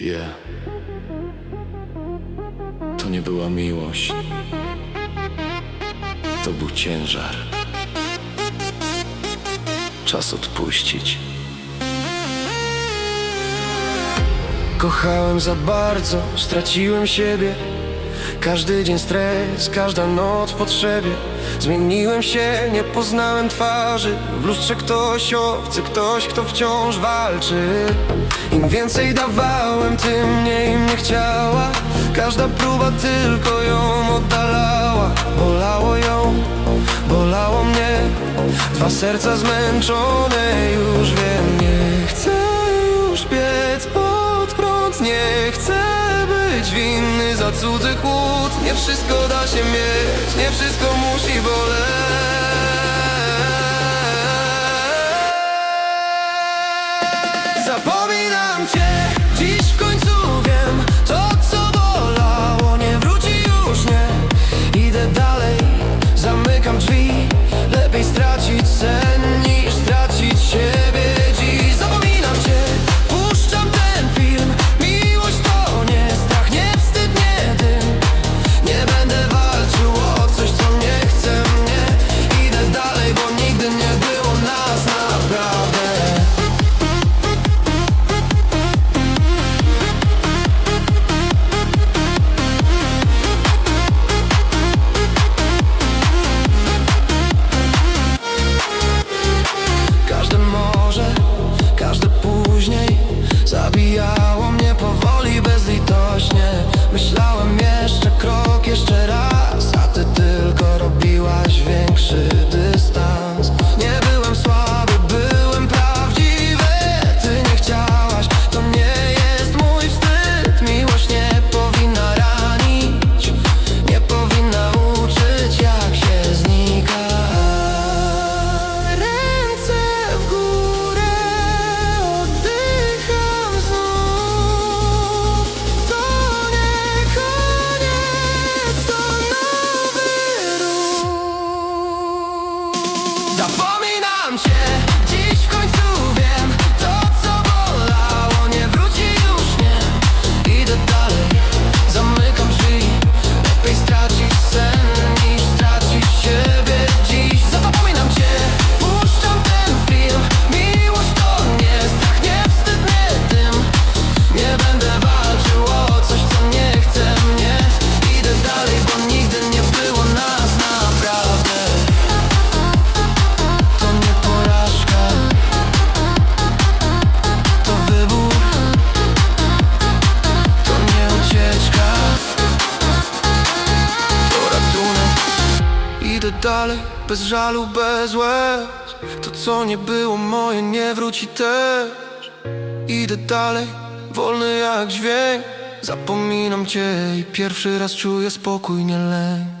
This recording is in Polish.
Yeah. To nie była miłość. To był ciężar. Czas odpuścić. Kochałem za bardzo, straciłem siebie. Każdy dzień stres, każda noc w potrzebie. Zmieniłem się, nie poznałem twarzy. W lustrze ktoś obcy, ktoś, kto wciąż walczy. Im więcej dawałem, tym mniej mnie chciała. Każda próba tylko ją oddalała. Bolało ją, bolało mnie. Dwa serca zmęczone, już wiem, nie chcę już biec pod prąd Nie chcę być winny za cudzy chłód. Nie wszystko da się mieć, nie wszystko musi boleć. Zapominam dalej, bez żalu, bez łez. To co nie było moje nie wróci też. Idę dalej, wolny jak dźwięk. Zapominam cię i pierwszy raz czuję spokój, nie lęk